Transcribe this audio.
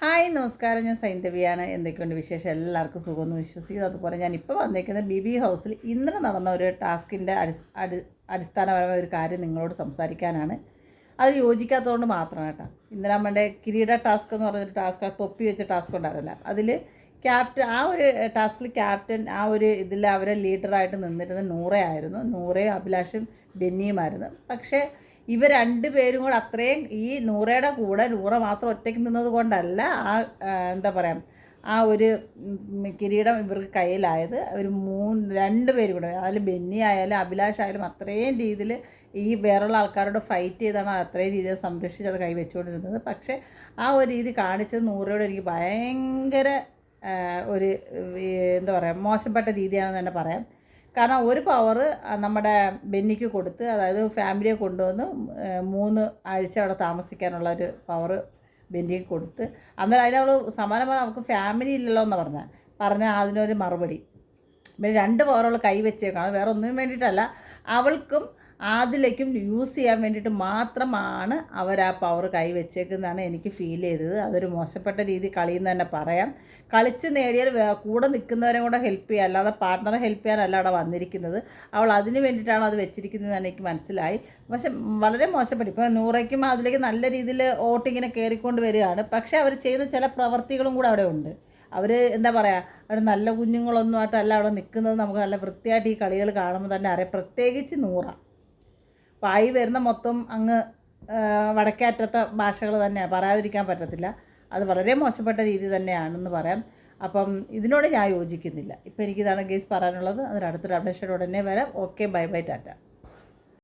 Hi നമസ്കാരം. ഞാൻ സൈന്ധവിയാണ് എന്തൊക്കെയുണ്ട് വിശേഷം? എല്ലാവർക്കും സുഖമെന്ന് വിശ്വസിക്കുന്നു. അതുപോലെ ഞാൻ ഇപ്പോൾ വന്നേക്കുന്ന ബി ബി ഹൗസിൽ ഇന്നലെ നടന്ന ഒരു ടാസ്കിന്റെ അടി അടി അടിസ്ഥാനപരമായ ഒരു കാര്യം നിങ്ങളോട് സംസാരിക്കാനാണ്. അത് യോജിക്കാത്തതുകൊണ്ട് മാത്രമാണ് കേട്ടോ. ഇന്നലെ നമ്മുടെ കിരീട ടാസ്ക് എന്ന് പറഞ്ഞൊരു ടാസ്ക് തൊപ്പി വെച്ച ടാസ്ക് ഉണ്ടായിരുന്നില്ല. അതിൽ ക്യാപ്റ്റൻ ആ ഒരു ടാസ്കിൽ ക്യാപ്റ്റൻ ആ ഒരു ഇതിൽ അവരെ ലീഡറായിട്ട് നൂറേ നൂറയായിരുന്നു. നൂറയും അഭിലാഷും ബെന്നിയുമായിരുന്നു. പക്ഷേ ഇവർ രണ്ടുപേരും കൂടെ അത്രയും ഈ നൂറയുടെ കൂടെ നൂറ മാത്രം ഒറ്റയ്ക്ക് നിന്നത് കൊണ്ടല്ല ആ എന്താ പറയുക ആ ഒരു കിരീടം ഇവർക്ക് കയ്യിലായത്. ഒരു മൂന്ന് രണ്ട് പേര് കൂടെ അതിൽ ബെന്നി ആയാലും അഭിലാഷ് ആയാലും അത്രയും രീതിയിൽ ഈ വേറെയുള്ള ആൾക്കാരോട് ഫൈറ്റ് ചെയ്താണ് അത്രയും രീതിയിൽ സംരക്ഷിച്ച് അത് കൈവച്ചുകൊണ്ടിരുന്നത്. പക്ഷേ ആ ഒരു രീതി കാണിച്ചത് നൂറയോട് എനിക്ക് ഭയങ്കര ഒരു എന്താ പറയുക മോശപ്പെട്ട രീതിയാണെന്ന് തന്നെ പറയാം. കാരണം ഒരു പവർ നമ്മുടെ ബെന്നിക്ക് കൊടുത്ത് അതായത് ഫാമിലിയെ കൊണ്ടുവന്ന് മൂന്ന് ആഴ്ച അവിടെ താമസിക്കാനുള്ള ഒരു പവർ ബെന്നിക്ക് കൊടുത്ത് അന്നേരം അതിനവൾ സമാനമായി നമുക്ക് ഫാമിലി ഇല്ലല്ലോ എന്ന് പറഞ്ഞാൽ പറഞ്ഞാൽ അതിനൊരു മറുപടി. പിന്നെ രണ്ട് പവറുകൾ കൈ വെച്ചേക്കാണ് വേറെ ഒന്നിനും വേണ്ടിയിട്ടല്ല. അവൾക്കും ആദിലേക്കും യൂസ് ചെയ്യാൻ വേണ്ടിയിട്ട് മാത്രമാണ് അവർ ആ പവർ കൈവച്ചേക്കുന്നതാണ് എനിക്ക് ഫീൽ ചെയ്തത്. അതൊരു മോശപ്പെട്ട രീതി കളിയെന്ന് തന്നെ പറയാം. കളിച്ച് നേടിയാൽ കൂടെ നിൽക്കുന്നവരെ കൂടെ ഹെൽപ്പ് ചെയ്യുക അല്ലാതെ പാർട്ട്ണറെ ഹെൽപ്പ് ചെയ്യാനല്ല അവിടെ വന്നിരിക്കുന്നത്. അവൾ അതിന് വേണ്ടിയിട്ടാണ് അത് വെച്ചിരിക്കുന്നത് എനിക്ക് മനസ്സിലായി. പക്ഷെ വളരെ മോശപ്പെട്ടു. ഇപ്പോൾ നൂറയ്ക്കും അതിലേക്ക് നല്ല രീതിയിൽ വോട്ടിങ്ങിനെ കയറിക്കൊണ്ട് വരികയാണ്. പക്ഷേ അവർ ചെയ്യുന്ന ചില പ്രവർത്തികളും കൂടെ അവിടെ ഉണ്ട്. അവർ എന്താ പറയുക അവർ നല്ല കുഞ്ഞുങ്ങളൊന്നും ആയിട്ടല്ല അവിടെ നിൽക്കുന്നത്. നമുക്ക് നല്ല വൃത്തിയായിട്ട് ഈ കളികൾ കാണുമ്പോൾ തന്നെ അറിയാം. പ്രത്യേകിച്ച് നൂറ. പായി വരുന്ന മൊത്തം അങ്ങ് വടക്കേറ്റത്തെ ഭാഷകൾ തന്നെയാണ് പറയാതിരിക്കാൻ പറ്റത്തില്ല. അത് വളരെ മോശപ്പെട്ട രീതി തന്നെയാണെന്ന് പറയാം. അപ്പം ഇതിനോട് ഞാൻ യോജിക്കുന്നില്ല. ഇപ്പം എനിക്കിതാണ് കേസ് പറയാനുള്ളത്. അതിന് അടുത്തൊരു അപ്ഡേഷൻ ഉടനെ വരാം. Okay bye bye Tata